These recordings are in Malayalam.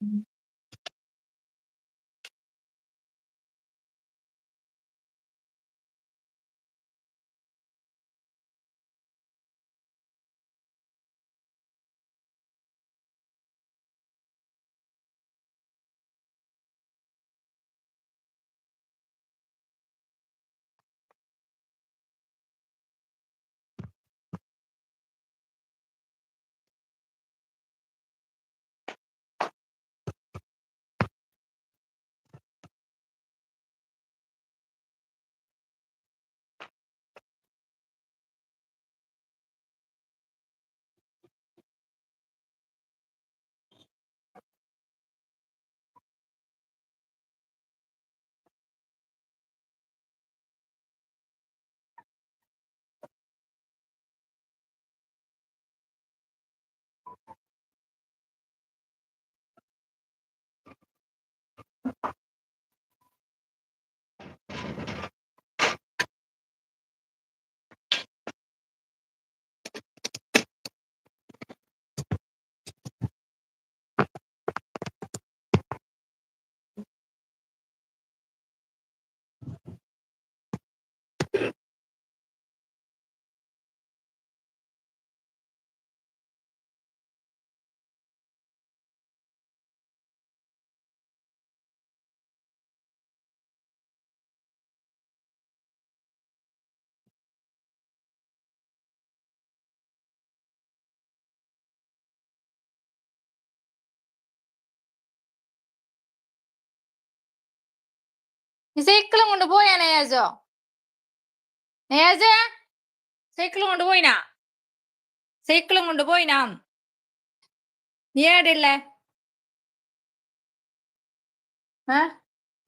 ഈ സൈക്കിളും കൊണ്ട് പോയാ നയാജോ നയാജ സൈക്കിളും കൊണ്ട് പോയിനാ സൈക്കിളും കൊണ്ട് പോയിനാ നീ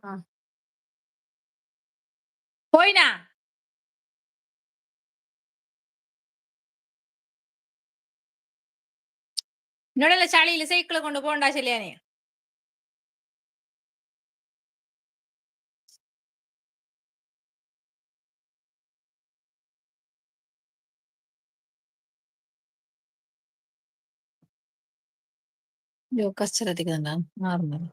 ആ. പോയിനാ? എന്നോടല്ല ചളിയിൽ സൈക്കിൾ കൊണ്ട് പോകണ്ട ശരിയാനേ അയ്യോ കച്ചറത്തിക്കുന്നുണ്ടാ മാറുന്നത്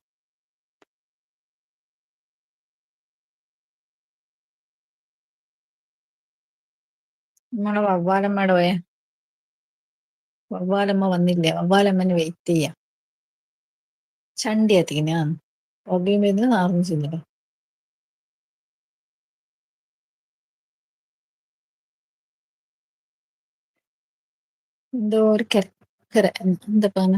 നമ്മളെ വവ്വാലമ്മയുടെ പോയെ വവ്വാലമ്മ വന്നില്ലേ വവ്വാലമ്മന് വെയിറ്റ് ചെയ്യാം ചണ്ടി എത്തിക്കുന്ന ഒബിയും വരുന്നത് നാർന്നു ചെന്നില്ല എന്തോ ഒരു കെക്കര എന്താ പറഞ്ഞ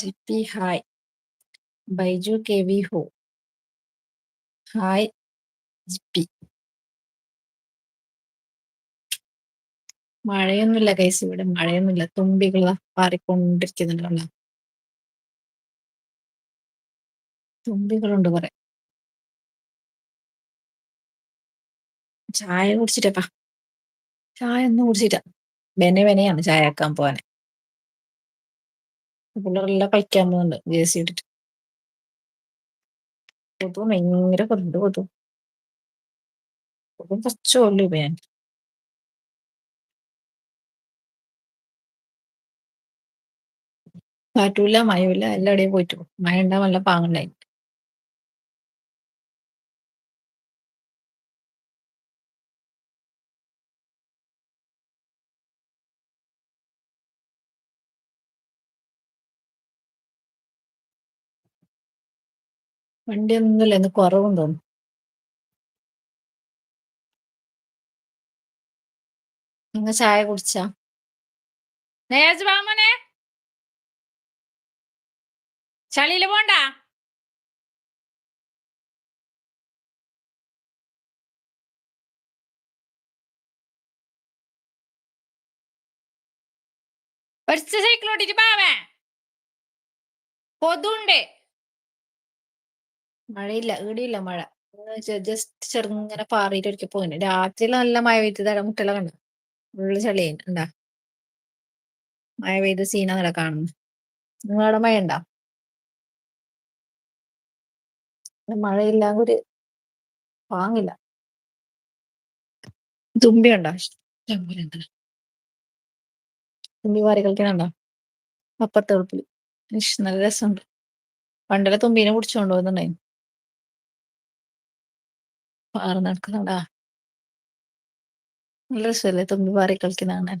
ജിപ്പി ഹായ് ബൈജു കെ വി ഹോ ഹായ് ജിപ്പി മഴയൊന്നുമില്ല കൈസ് ഇവിടെ മഴയൊന്നുമില്ല. തുമ്പികൾ പാറിക്കൊണ്ടിരിക്കുന്നുണ്ടല്ലോ. തുമ്പികളുണ്ട് കുറെ. ചായ കുടിച്ചിട്ടപ്പാ. ചായ ഒന്നും കുടിച്ചിട്ട ബെനെ ബെനയാണ് ചായ ആക്കാൻ പോവാനെ. പിള്ളേരെല്ലാം കളിക്കാൻ പോകുന്നുണ്ട്. ജേഴ്സി ഇട്ടിട്ട്. കൊതു ഭയങ്കര കൊതു കൊതു കൊതു കുറച്ച് കൊല്ലു ഞാൻ. കാറ്റൂല മഴയില്ല എല്ലാടെയും പോയിട്ട്. പോകും. മഴ ഉണ്ടാവാൻ നല്ല പാങ്ങുണ്ടായി. വണ്ടി ഒന്നുമില്ല ഇന്ന് കുറവും തോന്നും നിങ്ങൾ ചായ കുടിച്ചാ? നേജ് ചളിയിൽ പോണ്ട? ഒരു സൈക്കിൾ ഓടിച്ചു പാവേ കൊതുണ്ട് മഴയില്ല ഇവിടെയില്ല മഴ. ജസ്റ്റ് ചെറുങ്ങനെ പാറിയിട്ട് ഒരിക്കൽ പോയിന് നല്ല മഴ പെയ്തത് മുട്ടല കണ്ടു? ഫുള്ള് ചളിയായി ഉണ്ടാ മഴ പെയ്ത് സീന നില കാണുന്നു നിങ്ങളവിടെ മഴ ഉണ്ടോ? മഴയില്ലാങ്ക ഒരു പാങ്ങില്ല. തുമ്പി ഉണ്ടോ തുമ്പി വാരി കളിക്കണുണ്ടോ അപ്പുറത്തെ ഉളുപ്പിൽ നല്ല രസമുണ്ട്. പണ്ടല തുമ്പീനെ പിടിച്ചോണ്ട് പോകുന്നുണ്ടായിരുന്നു പാറ നടക്കുന്നുണ്ടാ നല്ല രസമല്ലേ തുമ്പി പാറി കളിക്കുന്ന കാണാൻ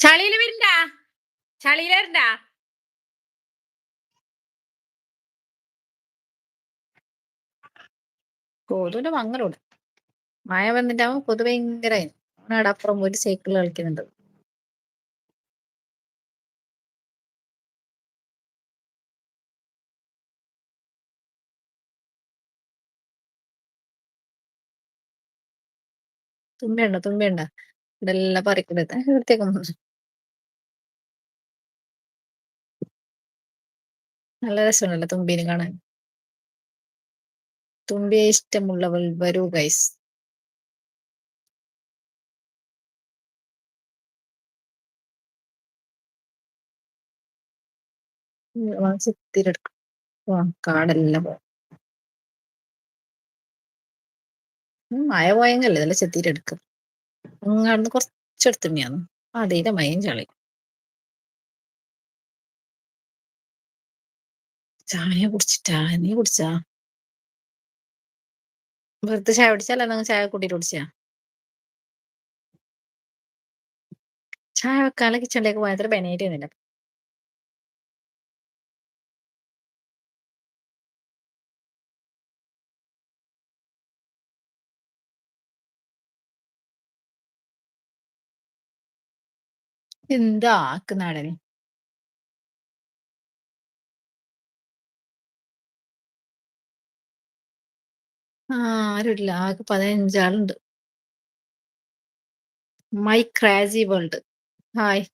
ചളിയിൽ വരണ്ട? ചളിയിൽ വരണ്ട? കൊതുവിന്റെ മങ്ങലോട് മഴ വന്നിട്ടാവും കൊതു ഭയങ്കര അവനാടപ്പുറം അപ്പുറം പോയിട്ട് സൈക്കിൾ കളിക്കുന്നുണ്ട്. തുമ്പയുണ്ടോ? തുമ്പയുണ്ടോ? ഇതെല്ലാം വൃത്തിയാക്കാൻ ഇവിടത്തേക്കൊന്നും നല്ല രസമുണ്ടല്ലോ തുമ്പീനെ കാണാൻ. തുമ്പിയെ ഇഷ്ടമുള്ളവൾ വരൂ ഗൈസ് ചെത്തിരെടുക്കും കാടെല്ലാം പോകും മഴ പോയെങ്കല്ലേ നല്ല ചെത്തിയിട്ടെടുക്കും അങ്ങാടുന്ന് കുറച്ചെടുത്തിനെയാന്ന് അതേലെ മയം ചളി ചായ കുടിച്ചിട്ടാ? നീ കുടിച്ചാ? വെറുതെ ചായ കുടിച്ചല്ല നിങ്ങൾ ചായ കൂട്ടിട്ട് കുടിച്ചാ? ചായ വെക്കാനുള്ള കിച്ചണിലേക്ക് പോയത്ര ബെനേറ്റുന്നില്ല എന്താ ആക്കുന്നാടൻ? ആ ആരുമില്ല ആകെ പതിനഞ്ചാളുണ്ട്. മൈ ക്രാസി വേൾഡ് ഹായ്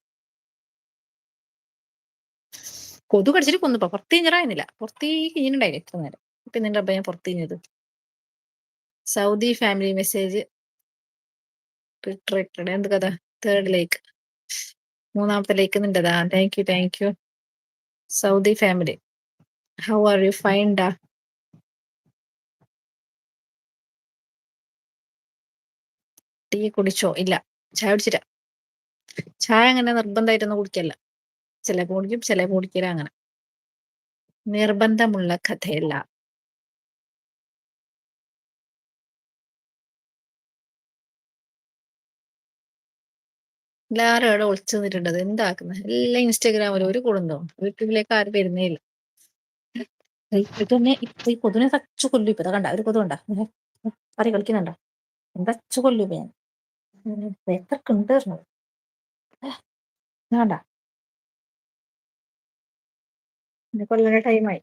കൊതു കടിച്ചിട്ട് കൊന്നു. പുറത്തു കഴിഞ്ഞിറായിരുന്നില്ല പുറത്തേക്ക് കഴിഞ്ഞിട്ടുണ്ടായില്ല ഇത്ര നേരം. ഇപ്പൊ നിന്റെ അപ്പൊ ഞാൻ പുറത്തു കഴിഞ്ഞത് സൗദി ഫാമിലി മെസ്സേജ് റിട്രേറ്റഡ് എന്ത് കഥ? തേർഡ് ലേക്ക് മൂന്നാമത്തെ ലേക്ക് നിന്റെതാ thank you thank you Saudi family how are you fine ഡാ ടീ കുടിച്ചോ? ഇല്ല. ചായ കുടിച്ചില്ല. ചായ അങ്ങനെ നിർബന്ധമായിട്ടൊന്നും കുടിക്കല്ല. ചില കുടിക്കും ചില കുടിക്കില്ല അങ്ങനെ. നിർബന്ധമുള്ള കഥയല്ല. എല്ലാരും അവിടെ ഒളിച്ചു നിന്നിട്ടുണ്ട്. എന്താക്കുന്നത്? എല്ലാം ഇൻസ്റ്റാഗ്രാമിൽ ഒരു കുടുംബം യൂട്യൂബിലേക്ക് ആരും വരുന്നേ ഇല്ല. ഇതൊന്നെ ഇപ്പൊ ഈ കൊതുവിനെ തച്ചു കൊല്ലു ഇപ്പൊ. കണ്ട ഒരു കൊതു കണ്ട പറ കളിക്കുന്നുണ്ടോ? തച്ചു കൊല്ലു ഇപ്പൊ ഞാൻ? എത്രക്ക് ഉണ്ടായിരുന്നു വേണ്ട കൊല്ലേണ്ട ടൈമായി.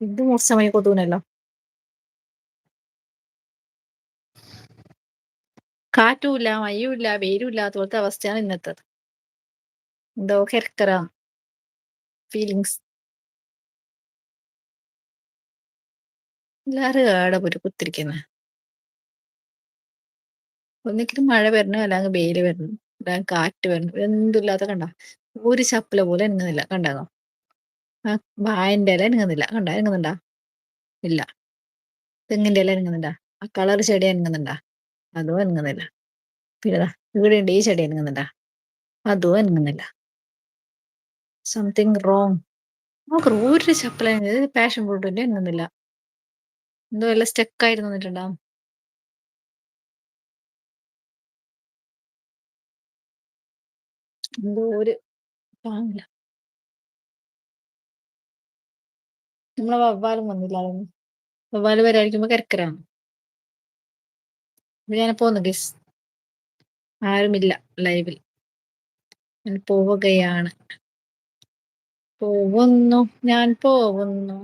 ഇത് മോശമായി കൊതുവിനല്ലോ. കാറ്റുമില്ല മയ്യുമില്ല വെയിലും ഇല്ലാത്ത പോലത്തെ അവസ്ഥയാണ് ഇന്നത്തത്. എന്തോ കിരക്കറ ഫീലിങ്സ് എല്ലാരും ആടെ പോയിട്ട് കുത്തിരിക്കുന്ന ഒന്നിക്കലും മഴ വരണോ അല്ലെങ്കിൽ വെയിൽ വരണം അല്ലെങ്കിൽ കാറ്റ് വരണം എന്തില്ലാത്ത കണ്ട? ഒരു ചപ്പല പോലെ അനങ്ങുന്നില്ല കണ്ടോ ആ വായന്റെ ഇല അനങ്ങുന്നില്ല കണ്ട? അനങ്ങുന്നുണ്ടാ ഇല്ല. തെങ്ങിന്റെ ഇല അനങ്ങുന്നുണ്ടാ ആ കളർ ചെടി അനങ്ങുന്നുണ്ടാ അതും അനങ്ങുന്നില്ല. പിന്നെ ഇവിടെ ഉണ്ട് ഈ ചെടി അനങ്ങുന്നുണ്ടാ അതും അനങ്ങുന്നില്ല. സംതിങ് റോങ് നമുക്ക് ഒരു ചപ്പല പാഷൻ ഫ്രൂട്ടിന്റെ അനങ്ങുന്നില്ല. എന്തോ എല്ലാം സ്റ്റെക്കായിട്ട് നിന്നിട്ടുണ്ടാവും എന്തോ ഒരു പാങ്ങില്ല. നമ്മളെ വവ്വാലും വന്നില്ല വവ്വാൽ വരായിരിക്കുമ്പോ കിരക്കരാണ് ഞാൻ പോന്നു ഗസ് ആരുമില്ല ലൈവിൽ ഞാൻ പോവുകയാണ്. പോവുന്നു ഞാൻ പോവുന്നു.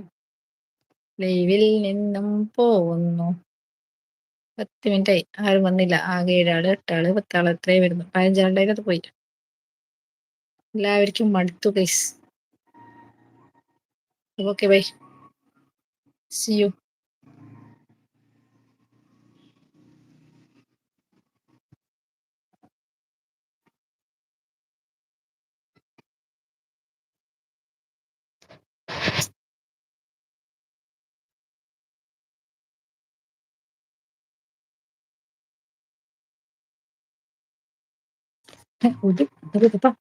ലൈവിൽ നിന്നും പോവുന്നു. പത്ത് മിനിറ്റായി ആരും വന്നില്ല. ആകെ ഏഴാൾ എട്ടാൾ പത്താൾ എത്രയും വരുന്നു? പതിനഞ്ചാളുടെ അത് പോയി. എല്ലാവർക്കും മടുത്തു guys okay bye see you え、おで、食べてた。